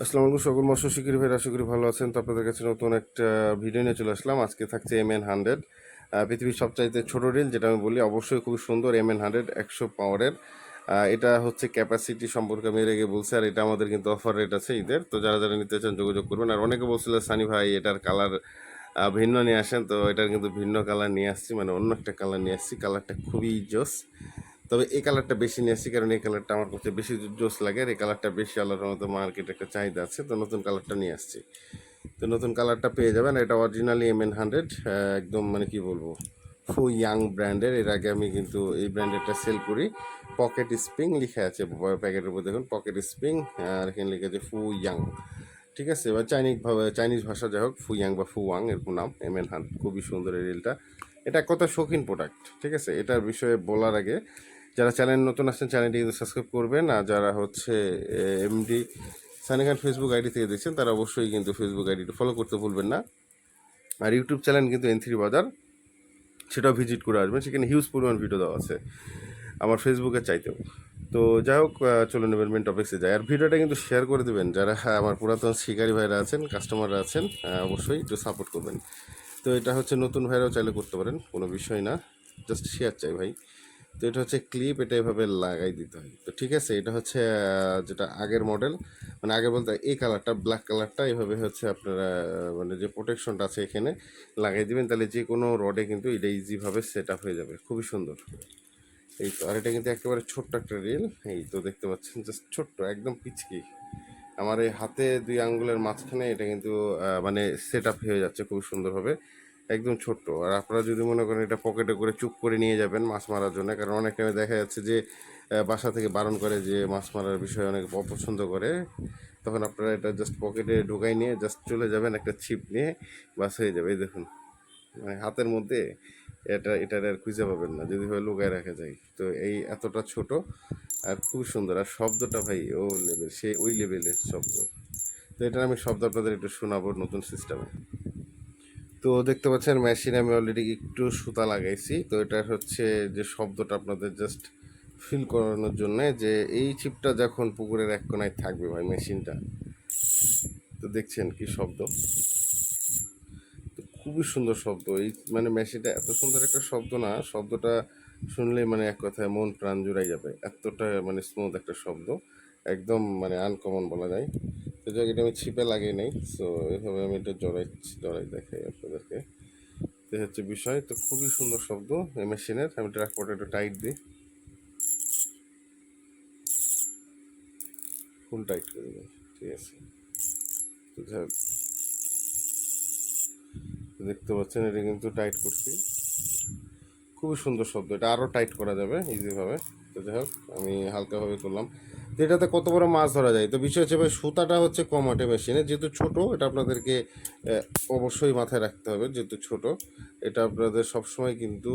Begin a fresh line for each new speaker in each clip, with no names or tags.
আসসালামু আলাইকুম সকল মৎস্য শিকারী ভাইরা আশা করি ভালো আছেন। তো আপনাদের কাছে নতুন একটা ভিডিও নিয়ে চলে আসলাম। আজকে থাকছে এম এন হান্ড্রেড পৃথিবীর সবচাইতে ছোটো রিল, যেটা আমি বলি, অবশ্যই খুব সুন্দর এম এন হান্ড্রেড একশো পাওয়ারের। এটা হচ্ছে ক্যাপাসিটি সম্পর্কে আমি এর আগে বলছি, আর এটা আমাদের কিন্তু অফার রেট আছে ঈদের। তো যারা যারা নিতে চান যোগাযোগ করবেন। আর অনেকে বলছিল, সানি ভাই, এটার কালার ভিন্ন নিয়ে আসেন। তো এটার কিন্তু ভিন্ন কালার নিয়ে আসছি মানে অন্য একটা কালার নিয়ে আসছি। কালারটা খুবই জোস। তবে এই কালারটা বেশি নিয়ে আসছি কারণ এই কালারটা আমার কাছে বেশি জোস লাগে আর এই কালারটা বেশি আলাদার মতো মার্কেটে একটা চাহিদা আছে। তো নতুন কালারটা নিয়ে আসছি। তো নতুন কালারটা পেয়ে যাবেন। এটা অরিজিনালি এম এন হান্ড্রেড একদম মানে কি বলব? ফু ইয়াং ব্র্যান্ডের এর আগে আমি কিন্তু এই ব্র্যান্ডেরটা সেল করি। পকেট স্প্রিং লিখে আছে প্যাকেটের উপর দেখুন পকেট স্প্রিং আর এখানে লিখে আছে ফু ইয়াং ঠিক আছে? এবার চাইনিজ ভাবে চাইনিজ ভাষা যাই হোক ফুয়াং বা ফুয়াং এরকম নাম এম এন হান খুবই সুন্দর এই রিলটা এটা কত শৌখিন প্রোডাক্ট ঠিক আছে? এটার বিষয়ে বলার আগে যারা চ্যানেল নতুন আসছেন চ্যানেলটি কিন্তু সাবস্ক্রাইব করবেন। আর যারা হচ্ছে MD Sunny Khan Facebook ID থেকে দেখছেন তারা অবশ্যই কিন্তু ফেসবুক আইডিটা ফলো করতে ভুলবেন না। আর ইউটিউব চ্যানেল কিন্তু এন থ্রি বাজার সেটাও ভিজিট করে আসবেন। সেখানে হিউজ পরিমাণ ভিডিও দেওয়া আছে আমার ফেসবুকে চাইতেও। তো যাই হোক আহ, চলে নেবেন মেন টপিক্সে যায় আর ভিডিওটা কিন্তু শেয়ার করে দেবেন। যারা আমার পুরাতন শিকারী ভাইরা আছেন কাস্টমাররা আছেন অবশ্যই একটু সাপোর্ট করবেন। তো এটা হচ্ছে নতুন ভাইরাও চাইলে করতে পারেন, কোনো বিষয় না। জাস্ট শেয়ার চাই ভাই। তো এটা হচ্ছে ক্লিপ এটা এভাবে লাগাই দিতে হয়। তো ঠিক আছে, এটা হচ্ছে যেটা আগের মডেল মানে আগে বলতে এই কালারটা ব্ল্যাক কালারটা এইভাবে হচ্ছে আপনারা মানে যে প্রোটেকশনটা আছে এখানে লাগাই দিবেন। তাহলে যে কোনো রডে কিন্তু এটা ইজিভাবে সেট আপ হয়ে যাবে। খুবই সুন্দর। এই তো, আর এটা কিন্তু একেবারে ছোট্ট একটা রিল এই তো দেখতে পাচ্ছেন জাস্ট ছোট্ট, একদম পিচকি। আমার এই হাতে দুই আঙ্গুলের মাঝখানে এটা কিন্তু মানে সেট আপ হয়ে যাচ্ছে খুব সুন্দরভাবে, একদম ছোট্ট। আর আপনারা যদি মনে করেন এটা পকেটে করে চুপ করে নিয়ে যাবেন মাছ মারার জন্য, কারণ অনেক টাইমে দেখা যাচ্ছে যে বাসা থেকে বারণ করে যে মাছ মারার বিষয়ে অনেক অপছন্দ করে, তখন আপনারা এটা জাস্ট পকেটে ঢুকাই নিয়ে জাস্ট চলে যাবেন একটা ছিপ নিয়ে, বাস হয়ে যাবে। এই দেখুন মানে হাতের মধ্যে এটা, এটার আর খুঁজে পাবেন না, যদি হয় লুকায় রাখা যায়। তো এই এতটা ছোট আর খুব সুন্দর। আর শব্দটা ভাই, ও লেভেল সে ওই লেভেলের শব্দ। তো এটার আমি শব্দ আপনাদের একটু শোনাবো নতুন সিস্টেমে তো দেখতে পাচ্ছেন মেশিনে আমি অলরেডি একটু সুতা লাগাইছি। তো এটা হচ্ছে যে শব্দটা আপনাদের জাস্ট ফিল করানোর জন্য যে এই চিপটা যখন পুকুরের এক কোনায় থাকবে ভাই মেশিনটা তো দেখছেন কি শব্দ? খুবই সুন্দর শব্দ। এই মানে মেশিনটা এত সুন্দর একটা শব্দ না, শব্দটা শুনলে মানে এক কথায় মন প্রাণ জুড়াই যাবে। এতটা মানে স্মুথ একটা শব্দ। একদম মানে আনকমন বলা যায়। তো যাক, এটা আমি ছিপে লাগিয়ে নেই। সো এভাবে আমি এটা জড়াই জড়াই দেখাই আপনাদেরকে। তো হচ্ছে বিষয়। তো খুবই সুন্দর শব্দ এই মেশিনের। আমি ট্রাকপোর্টে একটু টাইট দিই ফুল টাইট করে দিই ঠিক আছে। তো যাক। দেখতে পাচ্ছেন, এটা কিন্তু টাইট করছি খুবই সুন্দর শব্দ, এটা আরও টাইট করা যাবে ইজিভাবে তো যাই হোক, আমি হালকাভাবে করলাম। তো এটাতে কত বড় মাছ ধরা যায়? তো বিষয় হচ্ছে ভাই, সুতাটা হচ্ছে কম আটে মেশিনে, যেহেতু ছোটো, এটা আপনাদেরকে অবশ্যই মাথায় রাখতে হবে, যেহেতু ছোট। এটা আপনাদের সবসময় কিন্তু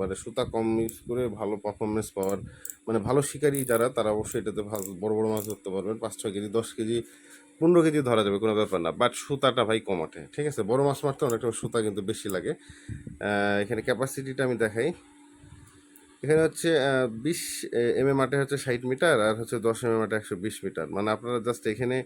মানে সুতা কম ইউজ করে ভালো পারফরমেন্স পাওয়ার মানে ভালো শিকারী যারা, তারা অবশ্যই এটাতে ভালো, বড় বড় মাছ ধরতে পারবেন। পাঁচ, ছয় কেজি, দশ কেজি, পনেরো কেজি ধরা যাবে, কোনো ব্যাপার না। বাট সুতাটা ভাই কমাটে ঠিক আছে? বড় মাছ মারতে অনেকটা সুতা কিন্তু বেশি লাগে। এখানে ক্যাপাসিটিটা আমি দেখাই। এখানে হচ্ছে বিশ এম এম আটে হচ্ছে ষাট মিটার, আর হচ্ছে দশ এম এম আটে একশো বিশ মিটার। মানে আপনারা জাস্ট এখানে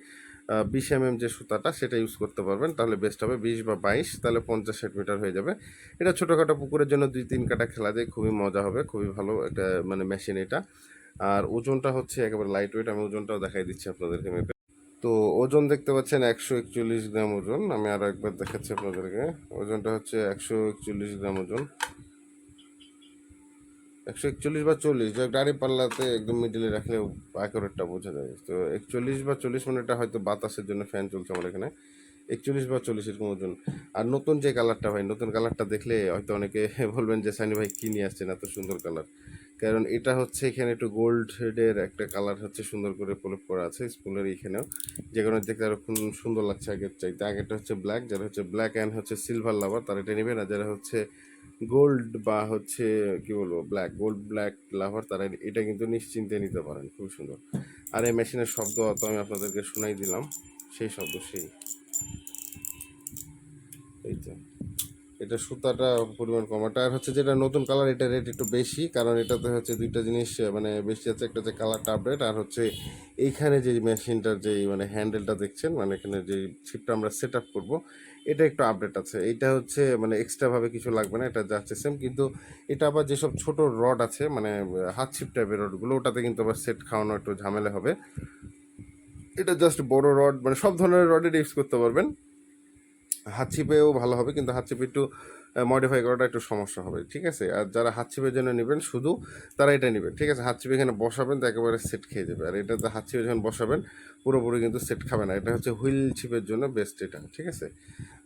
বিশ এম যে সুতাটা সেটা ইউজ করতে পারবেন। তাহলে বেস্ট হবে বিশ বা বাইশ, তাহলে পঞ্চাশ ষাট মিটার হয়ে যাবে। এটা ছোটোখাটো পুকুরের জন্য দুই তিন কাটা খেলা যায় খুবই মজা হবে, খুবই ভালো একটা মানে মেশিন এটা। আর ওজনটা হচ্ছে একেবারে লাইট ওয়েট আমি ওজনটাও দেখাই দিচ্ছি আপনাদেরকে মেপে তো ওজন দেখতে পাচ্ছেন একশো একচল্লিশ গ্রাম ওজন। আমি আরও একবার দেখাচ্ছি আপনাদেরকে। ওজনটা হচ্ছে একশো একচল্লিশ গ্রাম ওজন। একশো একচল্লিশ বা চল্লিশ গাড়ি পাল্লাতে একদম মিডিলে রাখলে অ্যাকোরেটটা বোঝা যায়। তো একচল্লিশ বা চল্লিশ মিনিটটা হয়তো বাতাসের জন্য ফ্যান চলছে আমার এখানে। একচল্লিশ বা চল্লিশ এরকম ওজন। আর নতুন যে কালারটা ভাই, নতুন কালারটা দেখলে হয়তো অনেকে বলবেন যে, সানি ভাই, কী নিয়ে আসছেন এত সুন্দর কালার কারণ এটা হচ্ছে এখানে একটু গোল্ড হেডের একটা কালার হচ্ছে সুন্দর করে প্রলেপ করা আছে স্কুলের এখানেও। যে কারণে দেখতে আরও খুব সুন্দর লাগছে আগের চাইতে আগেরটা হচ্ছে ব্ল্যাক যারা হচ্ছে ব্ল্যাক অ্যান্ড হচ্ছে সিলভার লাভার তারা এটা নেবে না। যারা হচ্ছে গোল্ড বা হচ্ছে, কি বলব ব্ল্যাক গোল্ড ব্ল্যাক লাভার তারা এটা কিন্তু নিশ্চিন্তে নিতে পারেন। খুব সুন্দর। আর এই মেশিনের শব্দ তো আমি আপনাদেরকে শোনাই দিলাম। সেই শব্দ সেই। এই তো। এটা সুতাটা পরিমাণ কম। আর হচ্ছে যেটা নতুন কালার এটা রেট একটু বেশি, কারণ এটাতে হচ্ছে দুইটা জিনিস মানে বেশি আছে, একটা হচ্ছে কালারটা আপডেট আর হচ্ছে এইখানে যে মেশিনটার যে মানে হ্যান্ডেলটা দেখছেন মানে এখানে যে ছিপটা আমরা সেট আপ করব, এটা একটু আপডেট আছে। এটা হচ্ছে মানে এক্সট্রাভাবে কিছু লাগবে না, এটা যাচ্ছে সেম কিন্তু এটা আবার যেসব ছোট রড আছে মানে হাত ছিপ টাইপের রডগুলো ওটাতে কিন্তু আবার সেট খাওয়ানো একটু ঝামেলা হবে। এটা জাস্ট বড় রড মানে সব ধরনের রডের ইউজ করতে পারবেন। হাত ছিপেও ভালো হবে, কিন্তু হাত ছিপে একটু মডিফাই করাটা একটু সমস্যা হবে, ঠিক আছে? আর যারা হাত ছিপের জন্য নেবেন, শুধু তারা এটা নেবেন, ঠিক আছে? হাত ছিপে এখানে বসাবেন তো একেবারে সেট খেয়ে যাবে, আর এটাতে হাত ছিপে যখন বসাবেন, পুরোপুরি কিন্তু সেট খাবে না, এটা হচ্ছে হুইল ছিপের জন্য বেস্ট এটা, ঠিক আছে?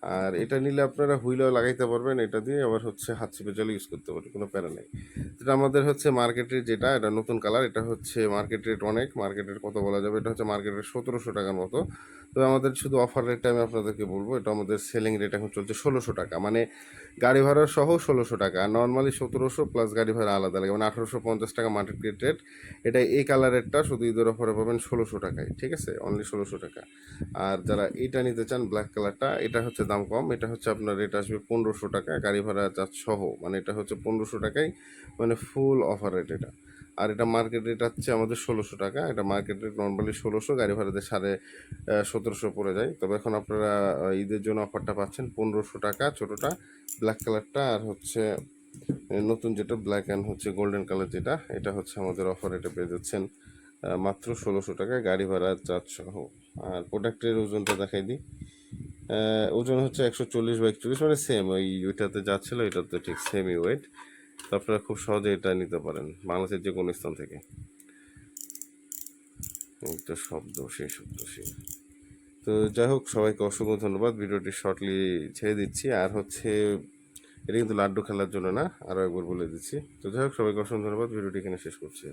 আর এটা নিলে আপনারা হুইলও লাগাইতে পারবেন, এটা দিয়ে আবার হচ্ছে হাত ছিপের জল ইউজ করতে পারবেন, কোনো প্যারা নেই। যেটা আমাদের হচ্ছে মার্কেটের যেটা, এটা নতুন কালার এটা হচ্ছে মার্কেট রেট অনেক মার্কেটের কত বলা যাবে, এটা হচ্ছে মার্কেটের সতেরোশো টাকার মতো। তো আমাদের শুধু অফার রেটটা আমি আপনাদেরকে বলব, এটা আমাদের সেলিং রেট এখন চলছে ষোলোশো টাকা মানে গাড়ি ভাড়া সহ ষোলোশো টাকা, আর নর্মালি সতেরোশো প্লাস গাড়ি ভাড়া আলাদা লাগে মানে আঠারোশো পঞ্চাশ টাকা মার্কেট রেট এটা এই কালারেরটা শুধু ঈদের অফারে পাবেন ষোলোশো টাকায়, ঠিক আছে? অনলি ষোলোশো টাকা। আর যারা এটা নিতে চান ব্ল্যাক কালারটা এটা হচ্ছে দাম কম, এটা হচ্ছে আপনার রেট আসবে পনেরোশো টাকা গাড়ি ভাড়া চার্জ সহ মানে এটা হচ্ছে পনেরোশো টাকায় মানে ফুল অফার রেট এটা। আর এটা মার্কেট রেট হচ্ছে আমাদের ষোলোশো টাকা, এটা মার্কেট রেট নর্মালি ষোলোশো, গাড়ি ভাড়াতে সাড়ে সতেরোশো পড়ে যায়। তবে এখন আপনারা ঈদের জন্য অফারটা পাচ্ছেন পনেরোশো টাকা ছোটোটা ব্ল্যাক কালারটা আর হচ্ছে নতুন যেটা ব্ল্যাক অ্যান্ড হচ্ছে গোল্ডেন কালার যেটা, এটা হচ্ছে আমাদের অফার এটা পেয়ে যাচ্ছেন মাত্র ষোলোশো টাকা গাড়ি ভাড়া চার্জ সহ। আর প্রোডাক্টের ওজনটা দেখাই দিই। ওজন হচ্ছে একশো চল্লিশ বা একচল্লিশ মানে সেম ওই ওইটাতে যা ছিল ওইটাতে ঠিক সেমই ওয়েট তো আপনারা খুব সহজে এটা নিতে পারেন, বাংলাদেশের যে কোনো স্থান থেকে। একটা শব্দ, সেই শব্দ, সেই। তো যাই হোক, সবাইকে অসংখ্য ধন্যবাদ, ভিডিওটি শর্টলি ছেড়ে দিচ্ছি। আর হচ্ছে, এটা কিন্তু লাড্ডু খেলার জন্য না আরও একবার বলে দিচ্ছি। তো যাই হোক, সবাইকে অসংখ্য ধন্যবাদ, ভিডিওটি এখানে শেষ করছি।